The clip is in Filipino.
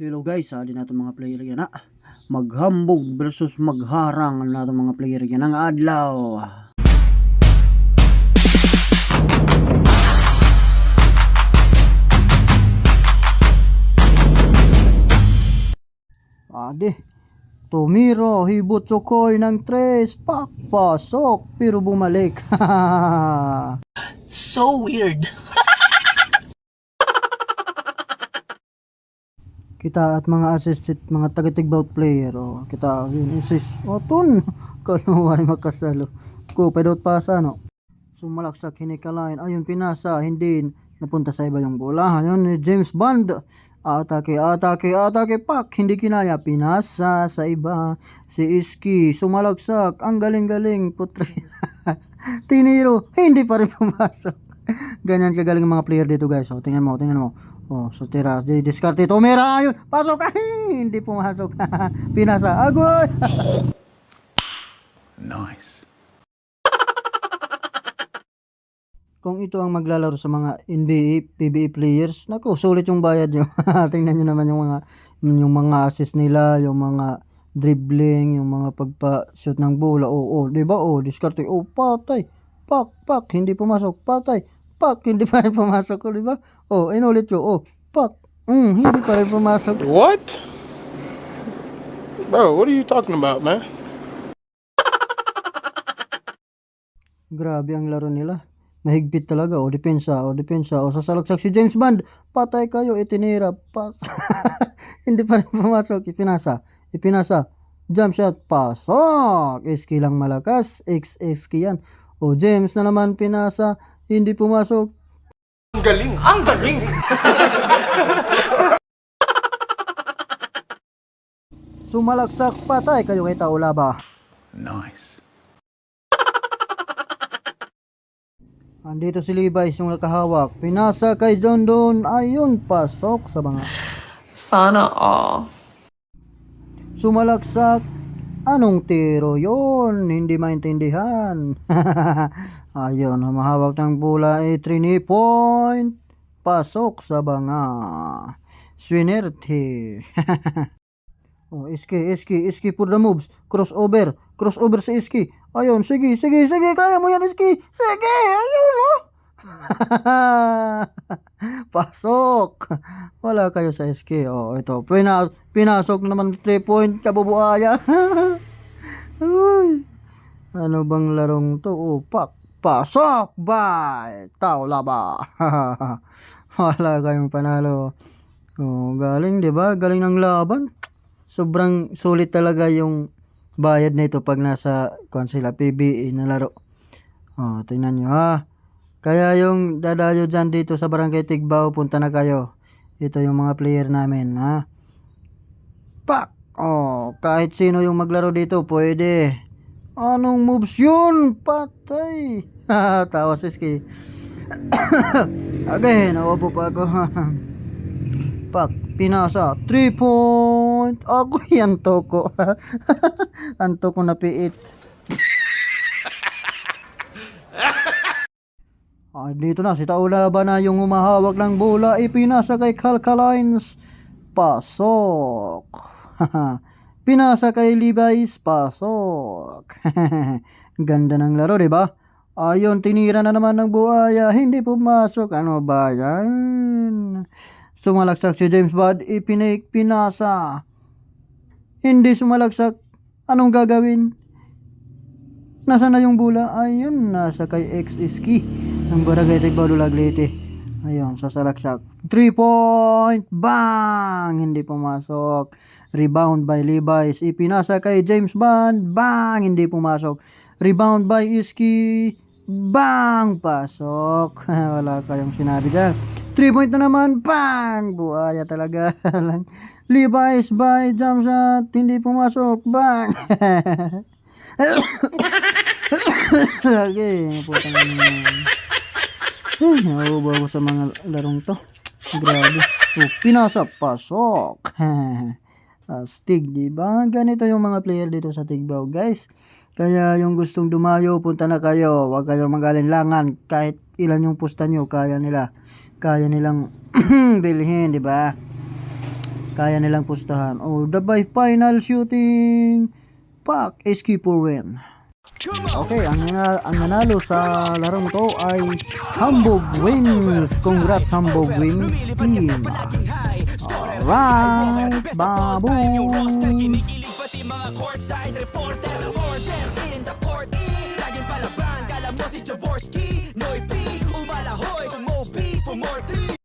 Hello guys, ali natin mga player yan ha. Maghambog versus magharang ang natin mga player yan ang adlaw. Ade, tumiro, hibot sukoy ng tres, pakpasok, pero bumalik. So weird. Kita at mga assisted mga taga-tigbout player o kita yun assist o tun! Kanuwa ni makasalo. Ko pedot pasa no sumalaksak hinikalain ayun pinasa hindi napunta sa iba yung bola. Ayun ni James Bond. Atake atake atake pak! Hindi kinaya pinasa sa iba. Si Iski sumalaksak. Ang galing-galing putre. Tiniro hindi pa rin pumasok. Ganyan kagaling mga player dito guys. O tingnan mo tingnan mo Oh, so tira, di diskarte tumira ayun. Pasok ay hindi pumasok. Pinasa. Agoy. Nice. Kung ito ang maglalaro sa mga NBA, PBA players, nako, sulit yung bayad nyo. Tingnan nyo naman yung mga yung mga assist nila, yung mga dribbling, yung mga pagpa-shoot ng bola. Oo, oh, di ba? Oh, diskarte. Oh, patay. Pak, pak, hindi pumasok. Patay. Pak, hindi pa rin pumasok. Oh, di ba? Oh, inulit yun. Oh, pak. Mm, hindi pa rin pumasok. What? Bro, what are you talking about, man? Grabe ang laro nila. Mahigpit talaga. O, depensa. O, depensa. O, sasalaksak si James Bond. Patay kayo. Itinira. Pas. Hindi pa rin pumasok. Ipinasa. Ipinasa. Jump shot. Pasok. Iski lang malakas. X-X yan. O, James na naman pinasa. Hindi pumasok. Ang galing! Ang galing! Sumalaksak. Patay kayo kay Taulaba. Nice. Andito si Levi's yung nakahawak. Pinasa kay Don Don. Ayun. Pasok sa mga. Sana all. Sumalaksak. Anong tiro yon? Hindi maintindihan. Ayun, humahawak ng bola ay 3 point. Pasok sa banga. Swinerte. oh, Iski, Iski, Iski for the moves. Crossover. Crossover sa Iski. Ayun, sige, sige, sige. Kaya mo yan, Iski. Sige, ayun, oh. Pasok. Wala kayo sa SK. Oh, ito. Pina pinasok naman 3 point kabubuaya. Uy. Ano bang larong to? Oh, pak. Pasok. Bye. Tawla ba? Wala kayong panalo. Oh, galing, 'di ba? Galing ng laban. Sobrang sulit talaga yung bayad nito pag nasa kung sila PBA na laro. Oh, tingnan nyo ha. Kaya yung dadayo dyan dito sa Barangay Tigbao, punta na kayo. Ito yung mga player namin, ha? Pak! Oh, kahit sino yung maglaro dito, pwede. Anong moves yun? Patay! Tawa si Ski. Again, naupo pa ako. Pak, pinasa. 3 point. Ako yan, toko. Ang toko na piit. Ah, dito na, si Taulaba na yung humahawak ng bola. Ipinasa kay Calcalines. Pasok. Pinasa kay Levi's. Pasok. Ganda ng laro, di ba? Ayun, tinira na naman ng buhaya. Hindi pumasok. Ano ba yan? Sumalaksak si James Bond. Ipinik, pinasa. Hindi sumalaksak. Anong gagawin? Nasa na yung bola? Ayun, nasa kay X Iski ng Barangay Tigbalo Laglete. Ayun, sasalaksak. 3 point! Bang! Hindi pumasok. Rebound by Levi's. Ipinasa kay James Bond. Bang! Hindi pumasok. Rebound by Iski. Bang! Pasok. Wala kayong sinabi dyan. 3 point na naman. Bang! Buaya talaga. Levi's by jump shot. Hindi pumasok. Bang! Lagi, putang. Ay, nauubo ako sa mga larong to. Grabe. Oh, pinasa, pasok. Astig, di ba? Ganito yung mga player dito sa Tigbaw, guys. Kaya yung gustong dumayo, punta na kayo. Huwag kayong magalinlangan. Kahit ilan yung pusta nyo, kaya nila. Kaya nilang bilhin, di ba? kaya nilang pustahan. O the by final shooting, Pak SQ for win. Okay, ang, ang nanalo sa larong to ay Hambog Wings. Congrats Hambog Wings team. Alright, baboons!